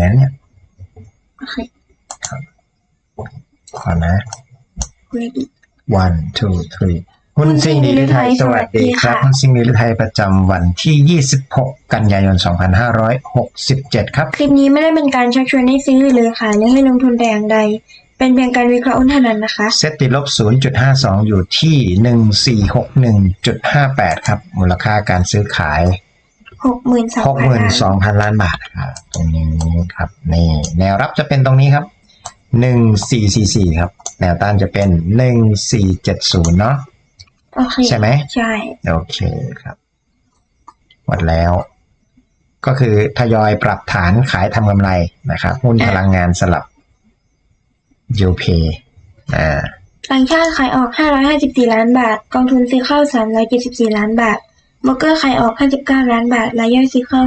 เลยนะเนี่ยโอเคขอนะ ready one two three หุ้นซิ่งดีลิไทยสวัสดีครับสวัสดีค่ะหุ้นซิ่งดีลิไทยประจำวันที่ 26 กันยายน 2567 ครับ คลิปนี้ไม่ได้เป็นการชักชวนให้ซื้อหรือขายหรือให้ลงทุนแต่อย่างใด เป็นเพียงการวิเคราะห์หุ้นเท่านั้นนะคะ เซตติดลบ 0.52 อยู่ที่ 1461.58 ครับ มูลค่าการซื้อขาย หกหมื่นสองพัน62,000ล้านบาทครับตรงนี้ครับนี่แนวรับจะเป็นตรงนี้ครับ1444ครับ แนวต้านจะเป็น1470เนาะโอเคใช่ไหมใช่โอเคครับหมดแล้ว ก็คือทยอยปรับฐานขายทำกำไรนะครับหุ้นพลังงานสลับยูเพอ่าต่างชาติขายออก 554 ล้านบาท กองทุนซื้อเข้า 374 ล้านบาท โบรกเกอร์ขายออก 59 ล้านบาท รายย่อยซื้อเข้า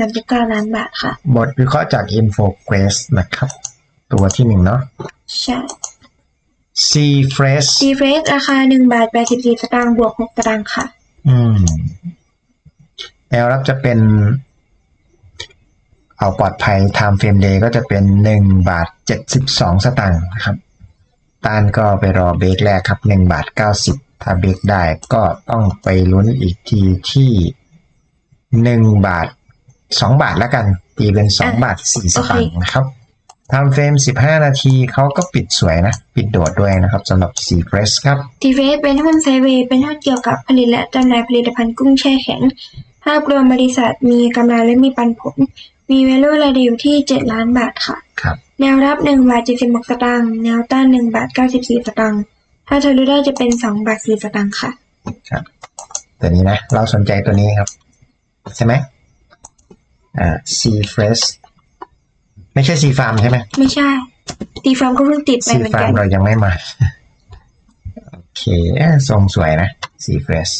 239 ล้านบาทค่ะ บทวิเคราะห์จาก InfoQuest นะครับ ตัวที่หนึ่งเนาะ ใช่ C Fresh ดีเฟสราคา 1 บาท 84 สตางค์บวก 6 สตางค์ค่ะ อืม แนวรับจะเป็น เอาปลอดภัย Time Frame Day ก็จะเป็นหนึ่งบาทเจ็ดสิบสองสตางค์นะครับ ต้านก็ไปรอเบรกแรกครับหนึ่งบาทเก้าสิบ ถ้าเบรกได้ก็ต้องไปลุ้นอีกทีที่หนึ่งบาทสองบาทแล้วกันตีเป็นสองอะบาทสี่สโอเคตางค์นะครับ Time Frame สิบห้านาทีเขาก็ปิดสวยนะ ปิดโดดด้วยนะครับสำหรับ C Press ครับดีเฟสเป็นหุ้นไซด์เวย์เป็นหุ้นเกี่ยวกับผลิตและจำหน่ายผลิตภัณฑ์กุ้งแช่แข็ง ภาพรวมบริษัทมีกำไรและมีปันผล มี value รายเดียวที่ 7 ล้านบาทค่ะ ครับ แนวรับ1บาท76สตางค์แนวต้าน1บาท94สตางค์ ถ้าทะลุได้จะเป็น2บาท4สตางค์ค่ะ ครับ ตัวนี้นะ เราสนใจตัวนี้ครับ ใช่ไหมอ่า C Fresh ไม่ใช่ C Farm ใช่ไหมไม่ใช่ ตีฟาร์มก็เพิ่งติดไป C เหมือน Farm กันเรายังไม่มา โอเคเอ้ยทรงสวยนะ C Fresh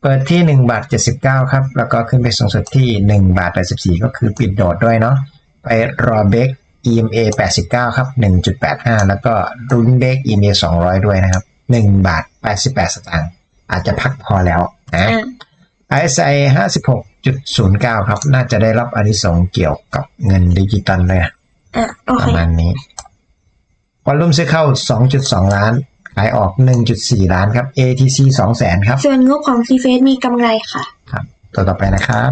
เปิดที่หนึ่งบาทเจ็ดสิบเก้าครับ แล้วก็ขึ้นไปสูงสุดที่หนึ่งบาทแปดสิบสี่ก็คือปิดโดดด้วยเนาะไปรอเบรก EMA แปดสิบเก้าครับหนึ่งจุดแปดห้าแล้วก็รุนเบรก EMA สองร้อยด้วยนะครับหนึ่งบาทแปดสิบแปดสตางค์ อาจจะพักพอแล้วนะอ่า RSI 56.09 ครับ น่าจะได้รับอานิสงส์เกี่ยวกับเงินดิจิตอลเลยนะอะโอปเคระมาณนี้วอลลุ่มซื้อเข้า 2.2 ล้าน ขายออก 1.4 ล้านครับ ATC 2แสนครับ ส่วนงบของซีเฟสมีกำไรค่ะ ครับ ตัวต่อไปนะครับ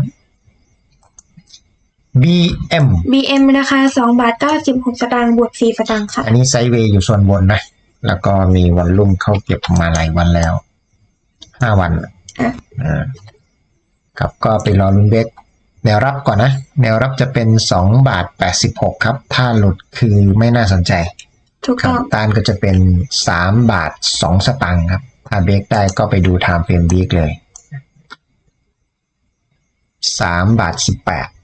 BM BM ราคา2บาท96สตางค์บวก4สตางค์ค่ะ อันนี้ไซด์เวย์อยู่ส่วนบนนะ แล้วก็มีวอลลุ่มเข้าเก็บมาหลายวันแล้ว5วันอะอ่าครับก็ไปรอลุ้นเบรกแนวรับก่อนนะ แนวรับจะเป็น2บาท86ครับ ถ้าหลุดคือไม่น่าสนใจถูกครัต้บองต้านก็จะเป็น3บาท2สตางค์ครับ ถ้าเบรกได้ก็ไปดู Time Frame Week เลย3บาท18ครับ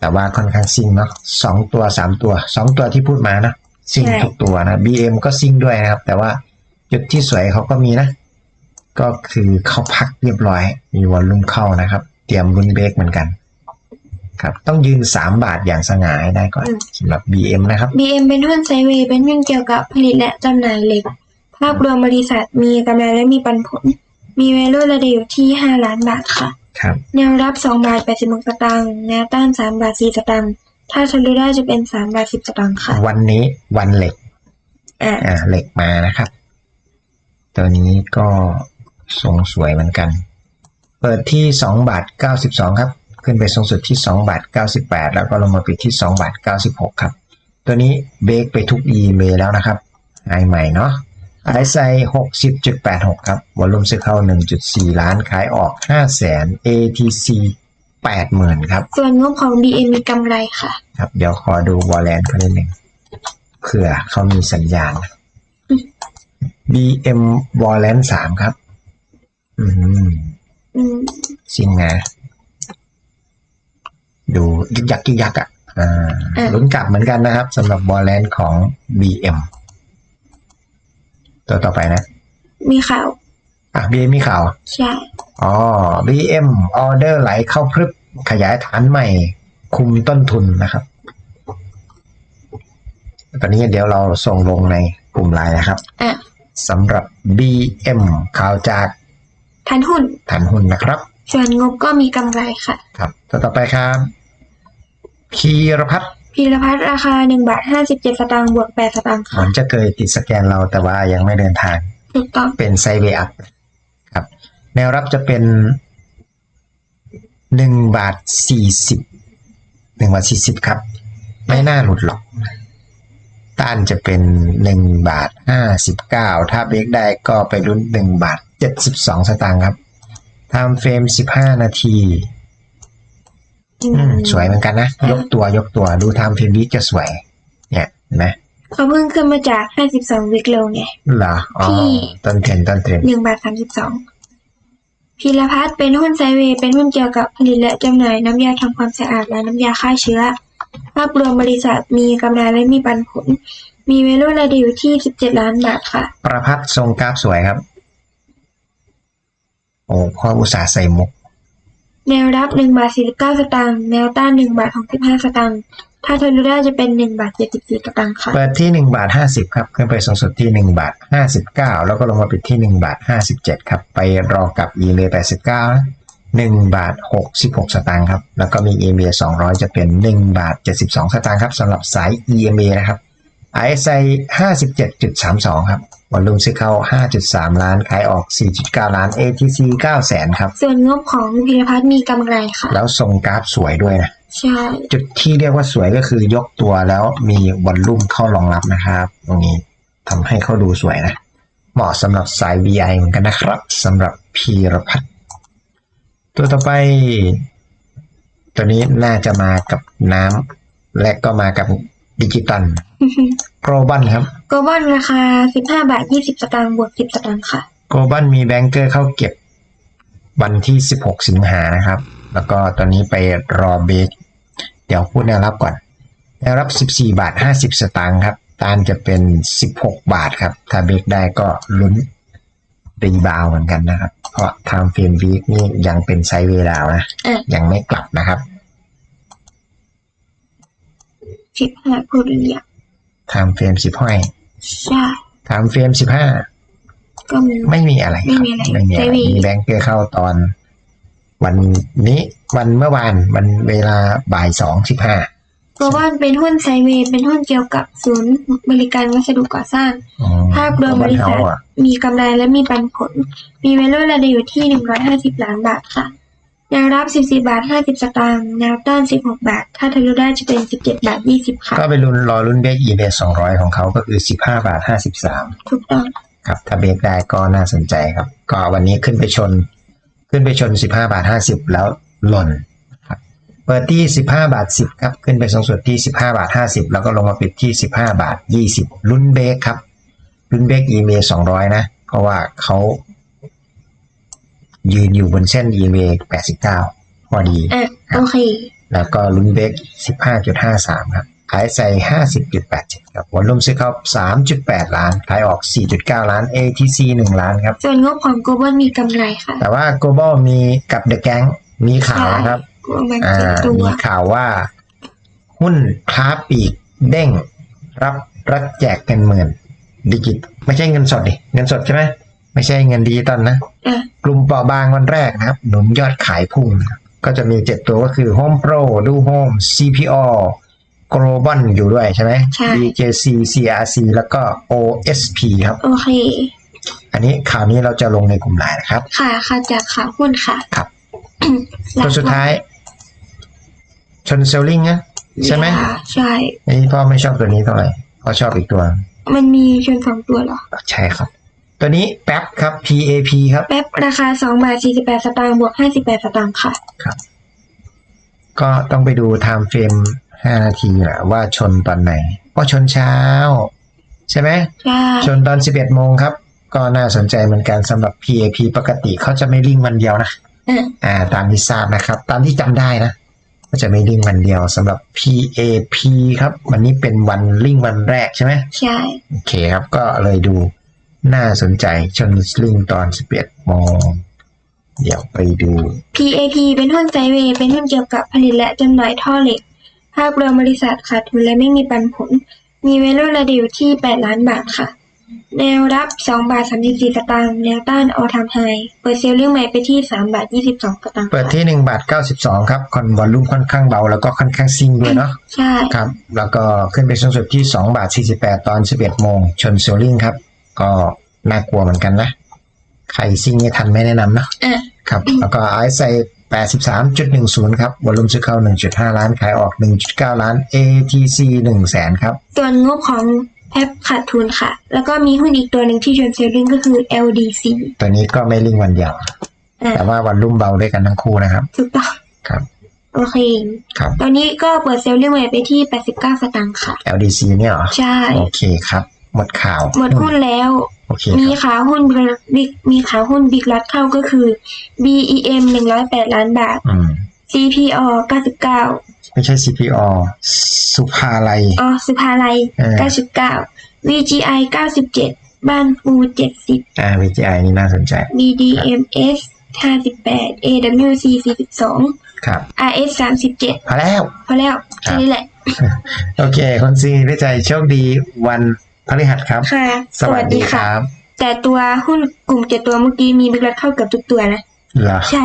แต่ว่าค่อนข้างซิ่งเนาะสองตัว3ตัว2ตัวที่พูดมานะซิ่งทุกตัวนะ BM ก็ซิ่งด้วยนะครับ แต่ว่าจุดที่สวยเขาก็มีนะ ก็คือเขาพักเรียบร้อย มีวอลลุ่มเข้านะครับ เตรียมรุนเบรกเหมือนกัน ครับ ต้องยืน3บาทอย่างสง่าให้ได้ก่อนสำหรับ BM นะครับ BM เป็นหุ้นไซด์เวย์เป็นหุ้นเกี่ยวกับผลิตและจำหน่ายเหล็ก ภาพรวมบริษัทมีกำไรและมีปันผล มี value รายเดียวที่ 5 ล้านบาทค่ะ ครับ แนวรับ2บาท86สตางค์แนวต้าน3บาท4สตางค์ถ้าทะลุได้จะเป็น3บาท10สตางค์ค่ะ วันนี้วันเหล็ก อะอ่าเหล็กมานะครับ ตัวนี้ก็ทรงสวยเหมือนกัน เปิดที่2บาท92ครับ ขึ้นไปสูงสุดที่2บาท98แล้วก็ลงมาปิดที่2บาท96ครับ ตัวนี้เบรกไปทุก e เมแล้วนะครับไอใหม่เนาะ RSI 60.86 ครับ วอลลุ่มซื้อเข้า 1.4 ล้าน ขายออก5แสน ATC 80,000 ครับ ส่วนงบของ BM มีกำไรค่ะ ครับ เดี๋ยวขอดูวอลเลนเขานิดหนึ่งเผื่อเขามีสัญญาณ BM วอลเลนสามครับ อืมอืมซิงนะดูยึกยักยึกยักอะ อ่าอะลุ้นกลับเหมือนกันนะครับสำหรับวอลเลนของ BM ตัวต่อไปนะ มีข่าว อะ BM มีข่าว ใช่ อ๋อ BM ออเดอร์ไหลเข้าพรึบขยายฐานใหม่ คุมต้นทุนนะครับ ตอนนี้เดี๋ยวเราส่งลงในกลุ่มไลน์นะครับอะสำหรับ BM ข่าวจากทันหุ้น ฐานหุ้นนะครับ ส่วนงบก็มีกำไรค่ะ ครับตัวต่อไปครับพีรพัฒน์ พีรพัฒน์ราคา1บาท57สตางค์บวก8สตางค์เหค่ะมือนจะเคยติดสแกนเราแต่ว่ายังไม่เดินทาง ถูกต้องเป็นไซด์เวย์อัพครับ แนวรับจะเป็นหนึ่งบาทสี่สิบหนึ่งบาทสี่สิบครับ ไม่น่าหลุดหรอก ต้านจะเป็นหนึ่งบาทห้าสิบเก้าถ้าเบรกได้ก็ไปลุ้นหนึ่งบาทเจ็ดสิบสองสตางค์ครับไทม์เฟรมสิบห้านาที อืมสวยเหมือนกันนะ ยกตัวยกตัวดูไทม์เฟรมวิจะสวย เนี่ยเห็นไหมเขาเพิ่งขึ้นมาจาก 52 วิกโลไงเหรออ๋อที่ต้นเทรนต้นเทรน1บาท32พีรพัฒน์เป็นหุ้นไซด์เวย์เป็นหุ้นเกี่ยวกับผลิตและจำหน่ายน้ำยาทำความสะอาดและน้ำยาฆ่าเชื้อ ภาพรวมบริษัทมีกำไรและมีปันผล มีเวลูรายเดีอยู่ที่ 17 ล้านบาทค่ะ ประพัดทรงกราฟสวยครับ โอ้พ่ออุตสาห์ใส่มุก แนวรับ1บาท49 สตางค์ แนวต้าน1บาท65 สตางค์ ถ้าทะลุได้จะเป็น1บาท74 สตางค์ค่ะ เปิดที่หนึ่งบาทห้าสิบครับ ขึ้นไปสูงสุดที่หนึ่งบาทห้าสิบเก้าแล้วก็ลงมาปิดที่หนึ่งบาทห้าสิบเจ็ดครับ ไปรอกับ e เ a แปดสิบเก้าหนึ่งบาทหกสิบหกสตางค์ครับ แล้วก็มี EMA สองร้อยจะเป็นหนึ่งบาทเจ็ดสิบสองสตางค์ครับสำหรับสาย EMA นะครับ RSI ห้าสิบเจ็ดจุดสามสองครับวอลลุ่มซื้อเข้าห้าจุดสามล้าน ขายออกสี่จุดเก้าล้าน ATC เก้าแสนครับ ส่วนงบของพีรพัฒน์มีกำไรค่ะ แล้วทรงกราฟสวยด้วยนะ ใช่ จุดที่เรียกว่าสวยก็คือยกตัวแล้วมีวอลลุ่มเข้ารองรับนะครับ ตรงนี้ทำให้เขาดูสวยนะ เหมาะสำหรับสาย VI เหมือนกันนะครับสำหรับพีรพัฒน์ตัวต่อไป ตัวนี้น่าจะมากับน้ำและก็มากับดิจิตอล โกลบอลครับโกลบอลราคา15บาท20สตางค์บวก10สตางค์ค่ะโกลบอลมีแบงเกอร์เข้าเก็บวันที่16สิงหานะครับ แล้วก็ตอนนี้ไปรอเบรกเดี๋ยวพูดแนวรับก่อนแนวรับ14บาท50สตางค์ครับต้านจะเป็น16บาทครับ ถ้าเบรกได้ก็ลุ้นรีบาวด์เหมือนกันนะครับ เพราะ time frame week นี่ยังเป็นไซด์เวย์ดาวน์นะอะยังไม่กลับนะครับ15พูดหรื อยัง time frame 10ห้อยใช่ time frame 15ก็มี ไม่มีอะไรครับไม่มีอะไรไม่มีอะไรไม่มี มีแบงเกอร์เข้าตอน วันนี้วันเมื่อวานมันเวลาบ่ายสองสิบห้าโกลบอลเป็นหุ้นไซด์เวย์เป็นหุ้นเกี่ยวกับศูนย์บริการวัสดุก่อสร้าง ภาพรวมบริษัท มีกำไรและมีปันผล มีเวลูรายเดีอยู่ที่ 150 ล้านบาทค่ะ แนวรับ 14 บาท 50 สตางค์แนวต้าน 16 บาท ถ้าทะลุได้จะเป็น 17 บาท 20 ค่ะ ก็ไปลุ้นรอลุ้นเบรกอีเบสองร้อยของเขาก็คือสิบห้าบาทห้าสิบสามถูกต้อง ครับถ้าเบรกได้ก็น่าสนใจครับ ก็วันนี้ขึ้นไปชน ขึ้นไปชนสิบห้าบาทห้าสิบแล้วหล่นครับเปิดที่สิบห้าบาทสิบครับ ขึ้นไปสูงสุดที่สิบห้าบาทห้าสิบแล้วก็ลงมาปิดที่สิบห้าบาทยี่สิบลุ้นเบรกครับลุ้นเบรกอีเมสองร้อยนะ เพราะว่าเขา ยืนอยู่บนเส้นอีเมแปดสิบเก้าพอดีอะโอเค แล้วก็ลุ้นเบรก15.53 ครับ ขายใส่ 50.87 ครับวอลลุ่มซื้อเข้า 3.8 ล้าน ขายออก 4.9 ล้าน ATC 1 ล้านครับ ส่วนงบของโกลบอลมีกำไรค่ะ แต่ว่า global มีกับ The Gang มีข่าวนะครับประมาณอ่าเจ็ดตัวมีข่าวว่า หุ้นค้าปลีกเด้ง รับรัฐแจกเงินหมื่นดิจิต ไม่ใช่เงินสดดิเงินสดใช่ไหม ไม่ใช่เงินดิจิตอลนะอะกลุ่มเปราะบางวันแรกนะครับ หนุนยอดขายพุ่งนะครับก็จะมี7ตัวก็คือ Home Pro ดู Home CPO Global อยู่ด้วยใช่ไหมใช่ DJC CRC แล้วก็ OSP ครับ โอเค อันนี้ข่าวนี้เราจะลงในกลุ่มไลน์นะครับ ค่ะค่ะจากข่าวหุ้นค่ะ ครับหลัตัวสุดท้าย ชนเซลลิงนะใช่ไหมอย่าใช่อันนี้พ่อไม่ชอบตัวนี้เท่าไหร่พ่อชอบอีกตัว มันมีชนสองตัวเหรอ ใช่ครับ ตัวนี้แป๊บครับ PAP ครับ แป๊บราคา2บาท48สตางค์บวก58สตางค์ค่ะก็ต้องไปดู time frame 5นาทีแหละว่าชนตอนไหน ก็ชนเช้า ใช่ไหม ใช่ ชนตอน11โมงครับ ก็น่าสนใจเหมือนกันสำหรับ PAP ปกติเขาจะไม่ริ่งวันเดียวนะอะอ่า ตามที่ทราบนะครับ ตามที่จำได้นะ ก็จะไม่ริ่งวันเดียวสำหรับ PAP ครับ วันนี้เป็นวันริ่งวันแรกใช่ไหม ใช่ โอเคครับก็เลยดู น่าสนใจชนริ่งตอน 11โมงเดี๋ยวไปดู PAP เป็นหุ้นไซด์เวย์เป็นหุ้นเกี่ยวกับผลิตและจำหน่ายท่อเหล็ก ภาพรวมบริษัทขาดทุนและไม่มีปันผล มีเวลูรายเดีอยู่ที่ 8 ล้านบาทค่ะ แนวรับ2บาท34สตางค์แนวต้านออทามไฮเปิดเซลลิ่งใหม่ไปที่3บาท22สตางค์เปิดที่หนึ่งบาทเก้าสิบสองครับคอนวอลลุ่มค่อนข้างเบาแล้วก็ค่อนข้างซิ่งด้วยเนาะใช่ครับ แล้วก็ขึ้นไปสูงสุดที่สองบาทสี่สิบแปดตอนสิบเอ็ดโมงชนเซลลิงครับ ก็น่ากลัวเหมือนกันนะ ใครซิ่งไม่ทันไม่แนะนำเนาะอะ ครับ แล้วก็ไอซ์ไซแปดสิบสามจุดหนึ่งศูนย์ครับ วอลลุ่มซื้อเข้าหนึ่งจุดห้าล้าน ขายออกหนึ่งจุดเก้าล้าน ATC หนึ่งแสนครับ ส่วนงบของแอปขาดทุนค่ะ แล้วก็มีหุ้นอีกตัวหนึ่งที่ชวนเซลลิ่งก็คือ LDC ตัวนี้ก็ไม่ลิงก์วันเดียว อะแต่ว่าวันลุ่มเบาด้วยกันทั้งคู่นะครับ ถูกต้องครับ โอเค ครับ ตอนนี้ก็เปิดเซลลิ่งใหม่ไปที่ 89 สตางค์ค่ะ LDC เนี่ยเหรอ ใช่ โอเคครับ หมดข่าว หมดหุ้นแล้วโอเคมีครับขาหุ้นบิ๊กมีขาหุ้นบิ๊กล็อตเข้าก็คือ BEM 108ล้านบาทอืม CPO 99ไม่ใช่ CPO สุภาลัย อ๋อ สุภาลัยเออ99 VGI 97บ้านปู70อ่า VGI นี่น่าสนใจ BDMS 58 AWC 42ครับ RS 37พอแล้ว พอแล้ว แค่นี้แหละ โอเค คนซีได้ใจโชคดีวัน พฤหัสครับ ค่ะ สวัสดีครับ แต่ตัวหุ้นกลุ่มเจ็ดตัวเมื่อกี้มีบิ๊กล็อตเข้าเกือบทุกตัวนะ เหรอ ใช่